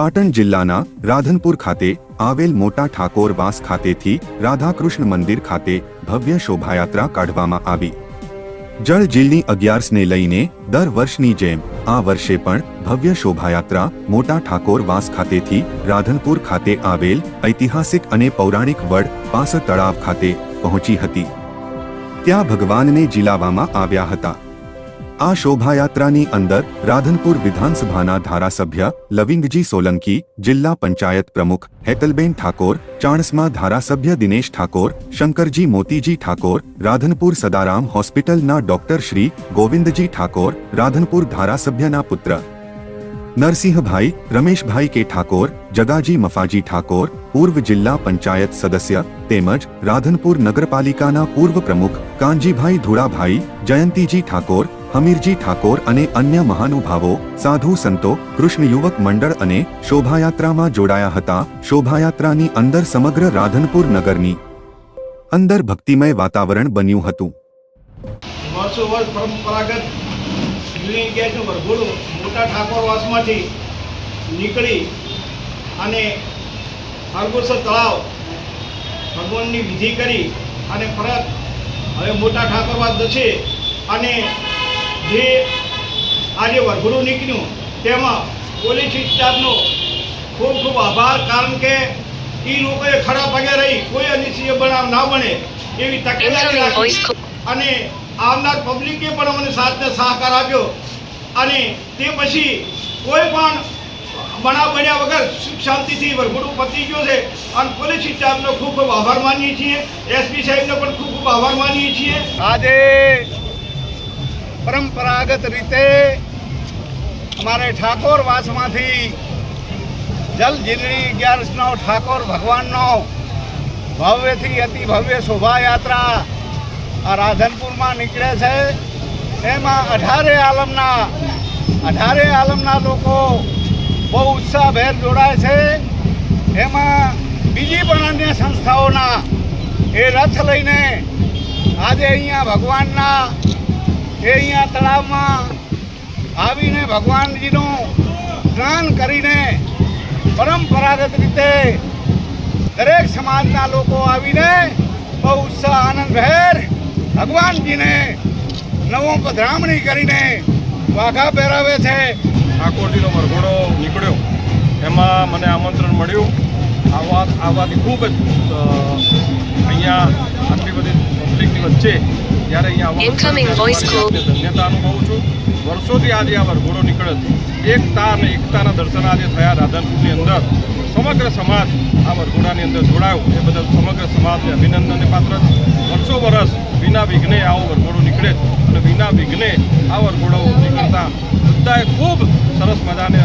પાટણ જિલ્લાના રાધનપુર ખાતે આવેલ મોટા ઠાકોર વાસ ખાતેથી રાધાકૃષ્ણ મંદિર ખાતે ભવ્ય શોભાયાત્રા કાઢવામાં આવી. જળ જીલની અગિયારસને લઈને દર વર્ષની જેમ આ વર્ષે પણ ભવ્ય શોભાયાત્રા મોટા ઠાકોર વાસ ખાતેથી રાધનપુર ખાતે આવેલ ઐતિહાસિક અને પૌરાણિક વડ પાસ તળાવ ખાતે પહોંચી હતી. ત્યાં ભગવાનને જીલાવવામાં આવ્યા હતા. આ શોભાયાત્રાની અંદર રાધનપુર વિધાનસભાના ધારાસભ્ય લવિંગજી સોલંકી જિલ્લા પંચાયત પ્રમુખ હેતલબેન ઠાકોર ચાણસ્મા ધારાસભ્ય દિનેશ ઠાકોર શંકરજી મોતીજી ઠાકોર રાધનપુર સદારામ હોસ્પિટલના ડોક્ટર શ્રી ગોવિંદજી ઠાકોર રાધનપુર ધારાસભ્યના પુત્ર નરસિંહભાઈ રમેશભાઈ કે ઠાકોર જગાજી મફાજી ઠાકોર પૂર્વ જિલ્લા પંચાયત સદસ્ય તેમજ રાધનપુર નગરપાલિકાના પૂર્વ પ્રમુખ કાનજીભાઈ ધુળાભાઈ જયંતીજી ઠાકોર હમીરજી ઠાકોર અને અન્ય મહાનુભાવો, સાધુ સંતો કૃષ્ણ યુવક મંડળ અને શોભાયાત્રામાં જોડાયા હતા. શોભાયાત્રાની અંદર સમગ્ર રાધનપુર નગરની અંદર ભક્તિમય વાતાવરણ બન્યું હતું. વર્ષો વર્ષ પરંપરાગત વરઘોડું મોટા ઠાકોરવાસમાંથી નીકળી અને હરગોસર તળાવ ભગવાનની વિધિ કરી અને પરત હવે મોટા ઠાકોરવાસ જશે અને જે આજે વરઘડું નીકળ્યું તેમાં પોલીસ સ્ટાફનો ખૂબ ખૂબ આભાર કારણ કે એ લોકોએ ખડા પગે રહી કોઈ અનિશ્ચિય બનાવ ના બને એવી તકેદારી રાખી. અને આવનાર પબ્લિકે પણ અમને સાથને સહકાર આપ્યો. અને તે પછી કોઈ પણ બનાવ બન્યા વગર સુખ શાંતિથી વરઘોડું પતી ગયો છે. અને પોલીસ સ્ટાફનો ખૂબ ખૂબ આભાર માનીએ છીએ. એસપી સાહેબનો પણ ખૂબ ખૂબ આભાર માનીએ છીએ. આજે પરંપરાગત રીતે અમારે ઠાકોર વાસમાંથી જલ જીલણી અગિયારસનો ઠાકોર ભગવાનનો ભવ્યથી અતિ ભવ્ય શોભાયાત્રા આ રાધનપુરમાં નીકળે છે. એમાં અઢારે આલમના અઢારે આલમના લોકો બહુ ઉત્સાહભેર જોડાય છે. એમાં બીજી પણ અન્ય સંસ્થાઓના એ રથ લઈને આજે અહીંયા ભગવાનના એ અહીંયા તળાવમાં આવીને ભગવાનજીનું સ્નાન કરીને પરંપરાગત રીતે દરેક સમાજના લોકો આવીને બહુ ઉત્સાહ આનંદભેર ભગવાનજીને નવો પધરામણી કરીને વાઘા પહેરાવે છે. ઠાકોરજીનો મરઘોડો નીકળ્યો. એમાં મને આમંત્રણ મળ્યું. આવવા આવવાથી ખૂબ જ અહીંયા આટલી બધી પબ્લિકની વચ્ચે જ્યારે અહીંયા ધન્યતા અનુભવું છું. વર્ષોથી આજે આ વરઘોડો નીકળે છે. એકતા અને એકતાના દર્શન આજે થયા રાધનપુરની અંદર. સમગ્ર સમાજ આ વરઘોડાની અંદર જોડાયો. એ બદલ સમગ્ર સમાજને અભિનંદનને પાત્ર વર્ષો વર્ષ વિના વિઘ્ને આવો વરઘોડો નીકળે અને વિના વિઘ્ને આ વરઘોડો નીકળતા બધાએ ખૂબ સરસ મજાને